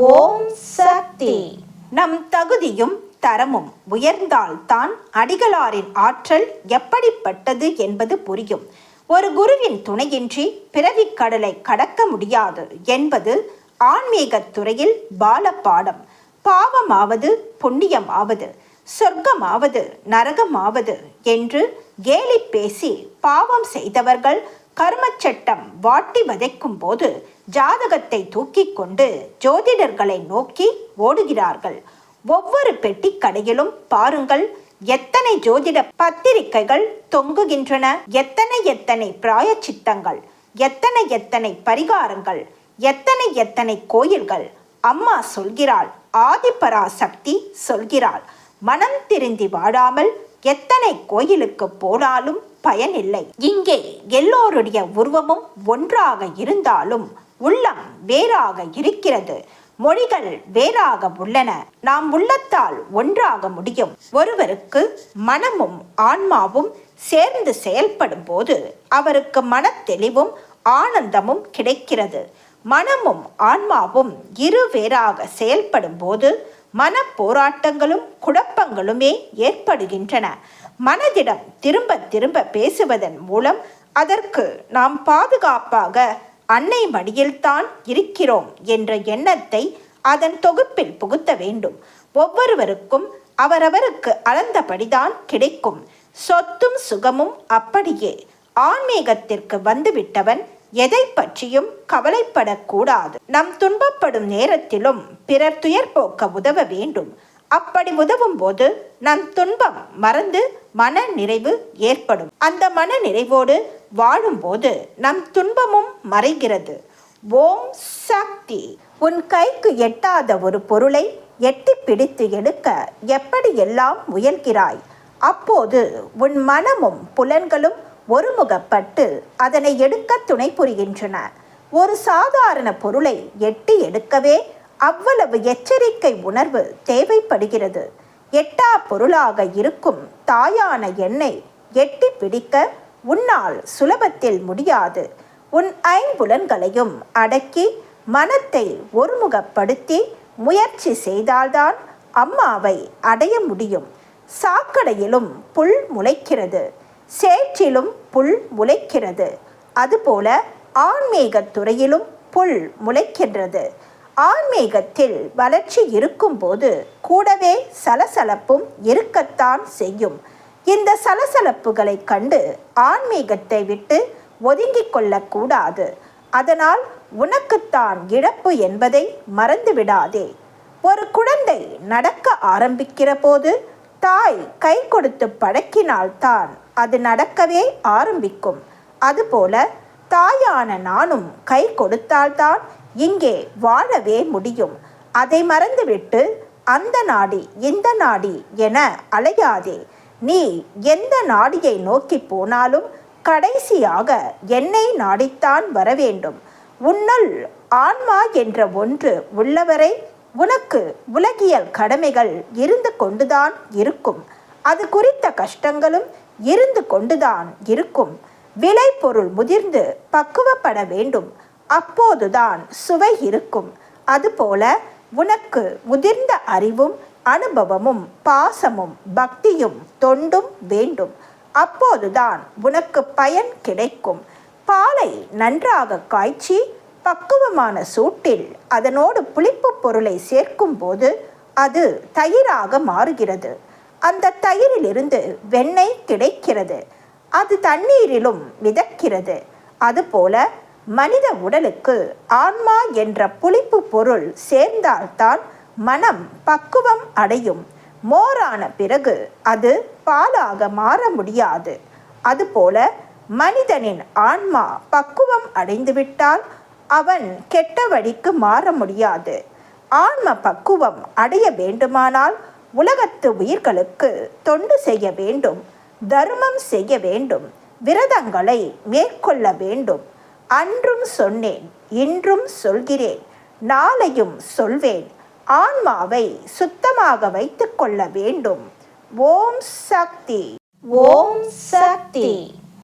ஓம் சக்தி. நம் தகுதியும் தரமும் உயர்ந்தால்தான் அடிகளாரின் ஆற்றல் எப்படிப்பட்டது என்பது புரியும். ஒரு குருவின் துணையின்றி பிறவிக் கடலை கடக்க முடியாது என்பது ஆன்மீகத் துறையில் பாலப்பாடம் பாவமாவது புண்ணியமாவது சொர்க்கமாவது நரகமாவது என்று கேலி பேசி பாவம் செய்தவர்கள் கர்மச்சட்டம் வாட்டி வதைக்கும் போது ஜாதகத்தை தூக்கி கொண்டு ஜோதிடர்களை நோக்கி ஓடுகிறார்கள். ஒவ்வொரு பெட்டி கடையிலும் பாருங்கள் எத்தனை ஜோதிட பத்திரிகைகள் தொங்குகின்றன எத்தனை எத்தனை பிராயச்சித்தங்கள் எத்தனை எத்தனை பரிகாரங்கள் எத்தனை எத்தனை கோயில்கள். அம்மா சொல்கிறாள் ஆதிபராசக்தி சொல்கிறாள். மனம் திருந்தி வாழாமல் எத்தனை கோயிலுக்கு போனாலும் பயனில்லை. இங்கே எல்லோருடைய உருவமும் ஒன்றாக இருந்தாலும் உள்ளம் வேறாக இருக்கிறது. மொழிகள் வேறாக உள்ளன. நாம் உள்ளத்தால் ஒன்றாக முடியும். ஒருவருக்கு மனமும் ஆன்மாவும் சேர்ந்து செயல்படும் போது அவருக்கு மனத்தெளிவும் ஆனந்தமும் கிடைக்கிறது. மனமும் ஆன்மாவும் இருவேறாக செயல்படும் போது மன போராட்டங்களும் குழப்பங்களுமே ஏற்படுகின்றன. மனதிடம் திரும்ப திரும்ப பேசுவதன் மூலம் அதற்கு நாம் பாதுகாப்பாக அன்னை மடியில்தான் இருக்கிறோம் என்ற எண்ணத்தை அதன் தொகுப்பில் புகுத்த வேண்டும். ஒவ்வொருவருக்கும் அவரவருக்கு அளந்தபடிதான் கிடைக்கும். சொத்தும் சுகமும் அப்படியே ஆன்மீகத்திற்கு வந்துவிட்டவன் எதை பற்றியும் கவலைப்படக்கூடாது. நம் துன்பப்படும் நேரத்திலும் பிறர் துயர் போக்க உதவ வேண்டும். அப்படி உதவும் போது நம் துன்பம் மறந்து மன நிறைவு ஏற்படும். அந்த மன நிறைவோடு வாழும்போது நம் துன்பமும் மறைகிறது. ஓம் சக்தி. உன் கைக்கு எட்டாத ஒரு பொருளை எட்டி பிடித்து எடுக்க எப்படியெல்லாம் முயல்கிறாய்? அப்போது உன் மனமும் புலன்களும் ஒருமுகப்பட்டு அதனை எடுக்க துணை புரிகின்றன. ஒரு சாதாரண பொருளை எட்டி எடுக்கவே அவ்வளவு எச்சரிக்கை உணர்வு தேவைப்படுகிறது. எட்டா பொருளாக இருக்கும் தாயான எண்ணெய் எட்டி பிடிக்க உன்னால் சுலபத்தில் முடியாது. உன் ஐம்புலன்களையும் அடக்கி மனத்தை ஒருமுகப்படுத்தி முயற்சி செய்தால்தான் அம்மாவை அடைய முடியும். சாக்கடையிலும் புல் முளைக்கிறது. சேற்றிலும் புல் முளைக்கிறது. அதுபோல ஆன்மீகத் துறையிலும் புல் முளைக்கின்றது. ஆன்மீகத்தில் வளர்ச்சி இருக்கும்போது கூடவே சலசலப்பும் இருக்கத்தான் செய்யும். இந்த சலசலப்புகளை கண்டு ஆன்மீகத்தை விட்டு ஒதுங்கிக் கொள்ளக்கூடாது. அதனால் உனக்குத்தான் இழப்பு என்பதை மறந்துவிடாதே. ஒரு குழந்தை நடக்க ஆரம்பிக்கிற போது தாய் கை கொடுத்து பழக்கினால்தான் அது நடக்கவே ஆரம்பிக்கும். அதுபோல தாயான நானும் கை கொடுத்தால்தான் இங்கே வாழவே முடியும். அதை மறந்துவிட்டு அந்த நாடி இந்த நாடி என அலையாதே. நீ எந்த நாடியை நோக்கி போனாலும் கடைசியாக என்னை நாடித்தான் வர வேண்டும் உன்னுள் ஆன்மா என்ற ஒன்று உள்ளவரை உனக்கு உலகியல் கடமைகள் இருந்து கொண்டுதான் இருக்கும். அது குறித்த கஷ்டங்களும் இருந்து கொண்டுதான் இருக்கும். விலை பொருள் முதிர்ந்து பக்குவப்பட வேண்டும். அப்போதுதான் சுவை இருக்கும். அதுபோல உனக்கு முதிர்ந்த அறிவும் அனுபவமும் பாசமும் பக்தியும் தொண்டும் வேண்டும். அப்போதுதான் உனக்கு பயன் கிடைக்கும். பாலை நன்றாக காய்ச்சி பக்குவமான சூட்டில் அதனோடு புளிப்பு பொருளை சேர்க்கும்போது அது தயிராக மாறுகிறது. அந்த தயிரிலிருந்து வெண்ணெய் கிடைக்கிறது. அது தண்ணீரிலும் மிதக்கிறது. அதுபோல மனித உடலுக்கு ஆன்மா என்ற புளிப்பு பொருள் சேர்ந்தால்தான் மனம் பக்குவம் அடையும். மோரான பிறகு அது பாலாக மாற முடியாது. அதுபோல மனிதனின் ஆன்மா பக்குவம் அடைந்துவிட்டால் அவன் கெட்ட வழிக்கு மாற முடியாது. ஆன்ம பக்குவம் அடைய வேண்டுமானால் உலகத்து உயிர்களுக்கு தொண்டு செய்ய வேண்டும் தர்மம் செய்ய வேண்டும் விரதங்களை மேற்கொள்ள வேண்டும். அன்றும் சொன்னேன் இன்றும் சொல்கிறேன் நாளையும் சொல்வேன். ஆன்மாவை சுத்தமாக வைத்துக்கொள்ள வேண்டும். ஓம் சக்தி. ஓம் சக்தி.